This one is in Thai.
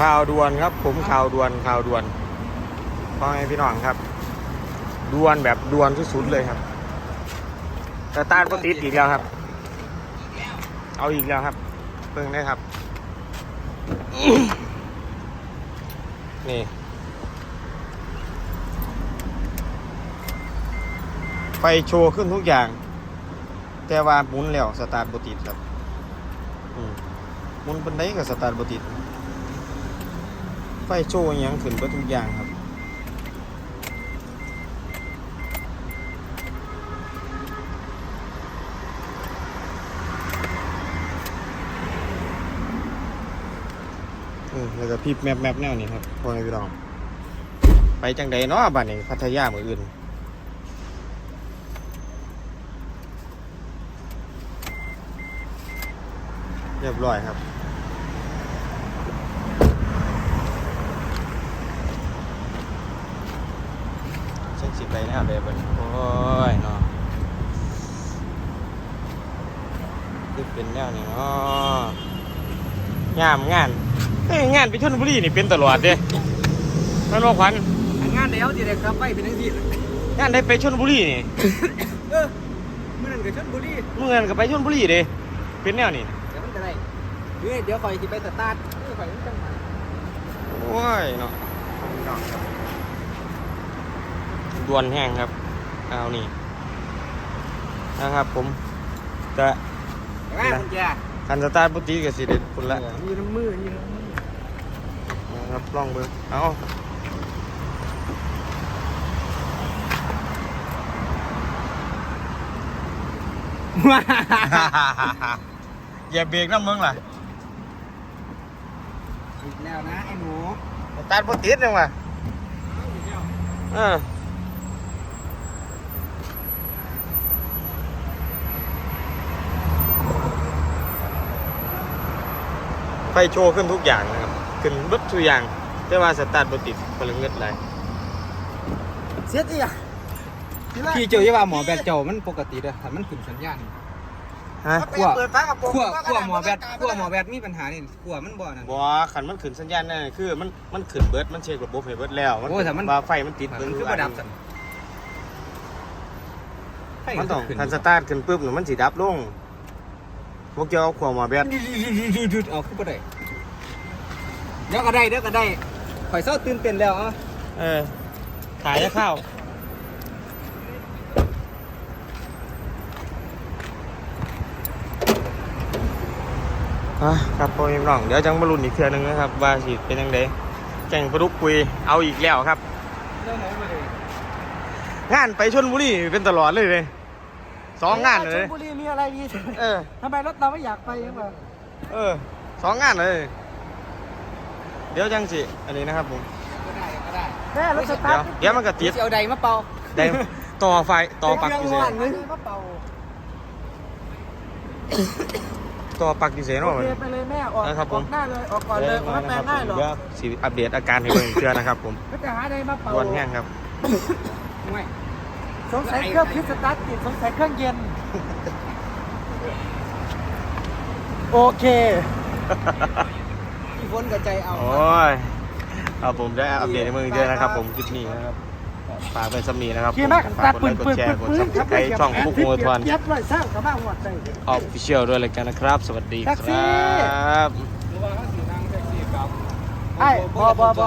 ข่าวด่วนครับ ผมข่าวด่วนข่าวด่วนพ่อแม่พี่น้องครับด่วนแบบด่วนที่สุดเลยครับแต่ตาร์ทก็ติดอีกแล้วครับ เอาอีกแล้วครับเพิ่งได้ครับ นี่ ไฟโชว์ขึ้นทุกอย่าง แต่ว่าหมุนแล้วสตาร์ทบติดครับมหมุนบันไดกับสตาร์ทบติด ไฟโชว์ยังขึ้นเบิดทุกอย่างครับอืมแล้วก็พี่แมปแมปแนวนี้ครับพอแม่พี่น้อง ไปจังใดเนาะบ้านนี้พัทยาเหมือนอื่นเรียบร้อยครับ เช็คสิ ไปแนวเลยบัดนี้โอ้ยเนาะคือเป็นแนวนี้เนาะงามงานเอ้ยงานไปชนบุรีนี่เป็นตลอดเด้มันบอกขวัญงานเดียวจีเด็กครับไปเป็นทั้งที่งานได้ไปชนบุรีนี่ เออเมื่อนั้นกับชนบุรีเมื่อไงก็ไปชนบุรีเด้เป็นแนวนี้เดี๋ยวมันจะได้เดี๋ยวเดี๋ยวคอยจะไปสตาร์ทเออคอยมันจังหวะโอ้ยเนาะ ดวนแห้งครับเอานี่นะครับ ผมจะแม่คุณแจคันสตาร์ทปุติกับสิเด็ดคุณละมีน้ำมือมีน้ำมือนะครับลองเบิ่งเอาอย่าเบรกน้ำมึงล่ะอีกแล้วนะไอ้หนูสตาร์ทปุติดยังวะเออ ฟโชว์ขึ้นทุกอย่างนะครับ ขึ้นเบึดทุกอย่าง แต่ว่าสตาร์ทบ่ติดพลังเงิดไรเสียทีอะพี่เจ้าอย่าว่าหมอแบตเจ้ามันปกติเด้อแต่มันขึ้นสัญญาณฮะขั้วขั้วขั้วหมอแบตขั้วหมอแบตมีปัญหานี่ขั้วมันบ่นั่น บ่ขันมันขึ้นสัญญาณนั่นนะคือมันมันขึ้นเบิดมันเช็คระบบให้เบิดแล้วมันโอ้แต่มัน ว่าไฟมันติดมันเบิดคือบ่ดับสั่นมันต้องคันสตาร์ทขึ้นปุ๊บเนี่ยมันสิดับลง พวกเกี่ยวกับขวาหมอแบตดุดๆเอาคือบ่ได้เดี๋ยวก็ได้เดี๋ยวก็ได้ข่อยเศร้าตื่นเต้นแล้วอะเออ ขายจะเข้าวอะครับพ่อพี่น้องเดี๋ยวจังมาลุ้นอีกเทื่อหนึงนะครับ ว่าสิเป็นยังไงแข่งประดุกคุยเอาอีกแล้วครับ เรื่องไหนมาเลย งานไปชนบุรีเป็นตลอดเลยเลย สองงานเลย ชลบุรีมีอะไรดีเออ ทำไมรถเราไม่อยากไปยังไงเออสองงานเลย เดี๋ยวจังสิอันนี้นะครับผมก็ได้ก็ได้แม่รถสตาเดี๋ร์ยวทเดี๋ยวมันก็ติดเอาใดมาเป่าได้ต่อไฟต่อปลักอยู่เสียเลยมาเป่าต่อปลักอยู่เสียโอเนาะเคมันไปเลยแม่ออกนะครับผมออกหน้าเลยออกก่อนเลยมันแปลงง่ายหรอกเดี๋ยวสิอัปเดตอาการให้เบิ่งอีกเชื่อนะครับผม ก็จะหาอะไรมาเป่าดวนแห้งครับ ไม่ สงสัยเครื่องพิษสตาร์ทติดสงสัยเครื่องเย็น โอเคพี่ฝนกับใจเอาโอ้ยครับผมได้อัปเดตให้เบิ่งอีกเชื่อนะครับ ผมคลิปนี้นะครับฝากไปสำนีนะครับขี่มากฝาตากกดปืไลนค์กดปืนแชปืร์นกดปืซันบสไครต์ช่องฟุกโมทอนเย็บเลยสร้างกับบ้าหัวใจออฟฟิเชียลด้วยรายการนะครับ สวัสดีแท็กคซี่รับหรือว่าเขาสีนางแท็กซี่กับไอ้บอบอบอ